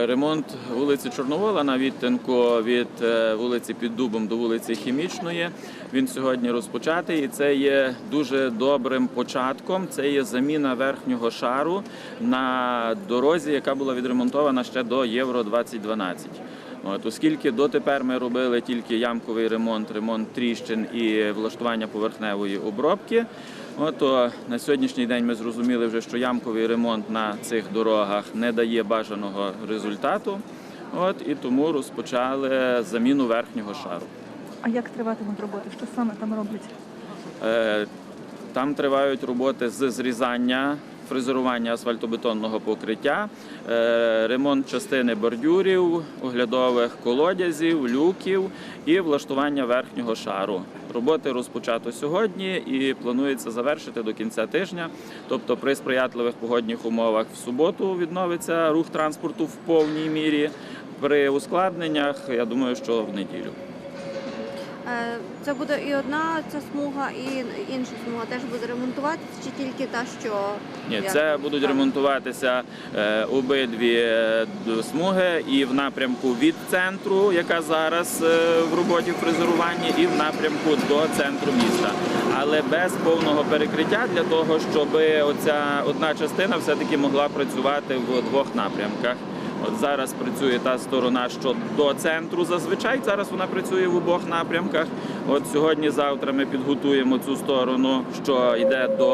Ремонт вулиці Чорновола на відтинку від е, вулиці Під Дубом до вулиці Хімічної. Він сьогодні розпочатий, і це є дуже добрим початком. Це є заміна верхнього шару на дорозі, яка була відремонтована ще до Євро 2012. От, оскільки дотепер ми робили тільки ямковий ремонт, ремонт тріщин і влаштування поверхневої обробки. От, то на сьогоднішній день ми зрозуміли вже, що ямковий ремонт на цих дорогах не дає бажаного результату. От, і тому розпочали заміну верхнього шару. А як триватимуть роботи? Що саме там роблять? Е, Там тривають роботи з зрізання, фрезерування асфальтобетонного покриття, е, ремонт частини бордюрів, оглядових колодязів, люків і влаштування верхнього шару. Роботи розпочато сьогодні і планується завершити до кінця тижня. Тобто, при сприятливих погодних умовах в суботу відновиться рух транспорту в повній мірі. При ускладненнях, я думаю, що в неділю. Е, Це буде і одна ця смуга, і інша смуга теж буде ремонтуватися, чи тільки та, що Ні, як? це будуть Так. ремонтуватися е, обидві е, смуги і в напрямку від центру, яка зараз в роботі фрезерування, і в напрямку до центру міста. Але без повного перекриття для того, щоб оця одна частина все-таки могла працювати в двох напрямках. От зараз працює та сторона, що до центру зазвичай. Зараз вона працює в обох напрямках. От сьогодні, завтра ми підготуємо цю сторону, що йде до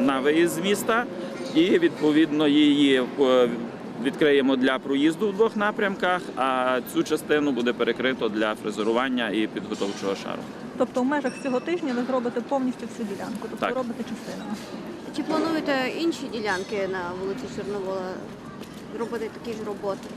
на виїзд з міста, і відповідно її е, відкриємо для проїзду в двох напрямках. А цю частину буде перекрито для фрезерування і підготовчого шару. Тобто в межах цього тижня ви зробите повністю всю ділянку, тобто Так. робите частинами. Чи плануєте інші ділянки на вулиці Чорновола робити такі ж роботи?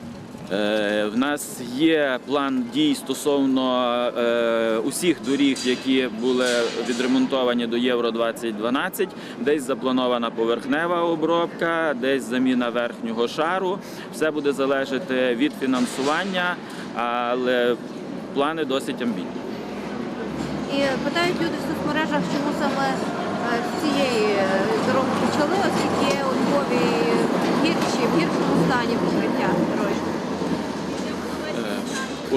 Е, В нас є план дій стосовно е, усіх доріг, які були відремонтовані до Євро 2012. Десь запланована поверхнева обробка, десь заміна верхнього шару. Все буде залежати від фінансування, але плани досить амбітні. І питають люди в соцмережах, чому саме е, цієї е, дороги почали, оскільки у Львові гірші, в гіршому стані покриття дорожнє.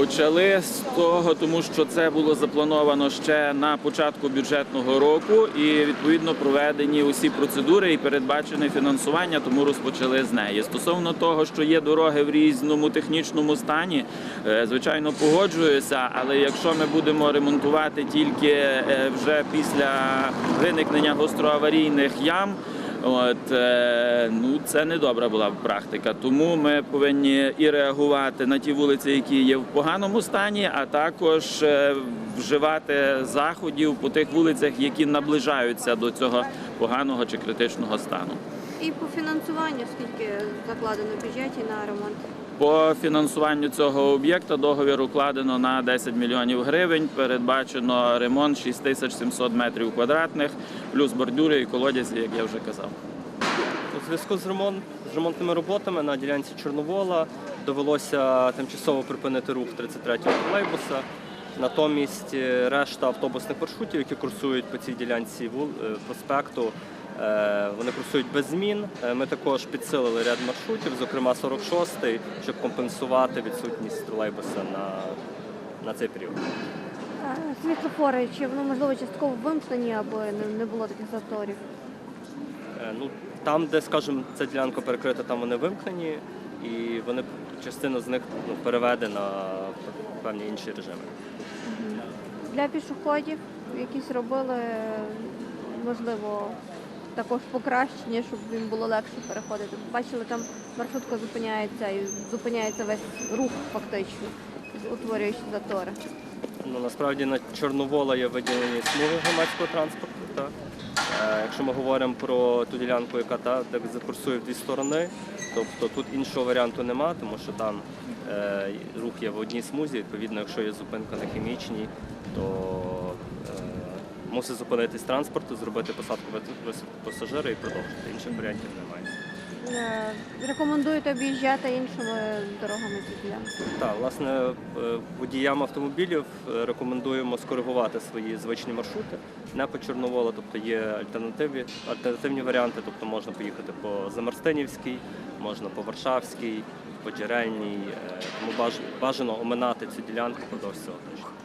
Почали з того, тому що це було заплановано ще на початку бюджетного року, і відповідно проведені усі процедури і передбачене фінансування, тому розпочали з неї. Стосовно того, що є дороги в різному технічному стані, е, звичайно, погоджуюся. Але якщо ми будемо ремонтувати тільки е, вже після виникнення гостроаварійних ям. От е, ну це не добра була практика. Тому ми повинні і реагувати на ті вулиці, які є в поганому стані, а також е, вживати заходів по тих вулицях, які наближаються до цього поганого чи критичного стану. І по фінансуванню, скільки закладено в бюджеті на ремонт? По фінансуванню цього об'єкта договір укладено на 10 мільйонів гривень. Передбачено ремонт 6700 метрів квадратних, плюс бордюри і колодязі, як я вже казав. У зв'язку з ремонт з ремонтними роботами на ділянці Чорновола довелося тимчасово припинити рух 33-го тролейбуса. Натомість е, решта автобусних маршрутів, які курсують по цій ділянці вул- е, проспекту, вони курсують без змін. Е, Ми також підсилили ряд маршрутів, зокрема 46-й, щоб компенсувати відсутність тролейбуса на, на цей період. Е, Світлофори, чи воно можливо частково вимкнені, або не, не було таких заторів? Е, Ну, там, де, скажімо, ця ділянка перекрита, там вони вимкнені, і вони частина з них ну, переведена в певні інші режими. Для пішоходів якісь робили, можливо, також покращення, щоб їм було легше переходити. Бачили, там маршрутка зупиняється і зупиняється весь рух фактично, утворюючи затори. Ну, насправді на Чорновола є виділені смуги громадського транспорту. Так? Е, якщо ми говоримо про ту ділянку, яка та, де закурсує в дві сторони, тобто тут іншого варіанту нема, тому що там е, рух є в одній смузі, відповідно, якщо є зупинка на хімічній, то мусить зупинитись транспорт, зробити посадку пасажира і продовжити. Інших варіантів немає. Е, Рекомендуєте об'їжджати іншими дорогами ці? Так, власне, е, водіям автомобілів е, рекомендуємо скоригувати свої звичні маршрути не по Чорноволу, тобто є альтернативі, альтернативні варіанти, тобто можна поїхати по Замарстинівській, можна по Варшавській, по джерельній, тому бажано оминати цю ділянку впродовж цього тижня.